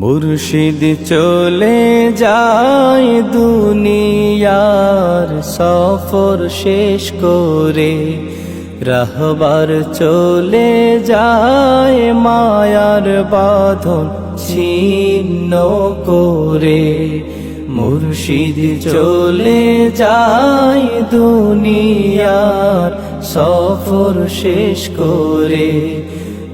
মুর্শিদ চলে যায় দুনিয়ার সফর শেষ করে। রাহবার চলে যায় মায়ার বাঁধন ছিন্ন করে। মুর্শিদ চলে যায় দুনিয়ার সফর শেষ করে।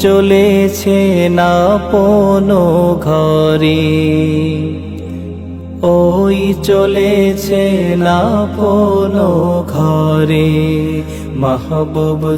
চলেছে না পোনো ঘরে। ওই চলেছে না পোনো ঘরে। মাহবুব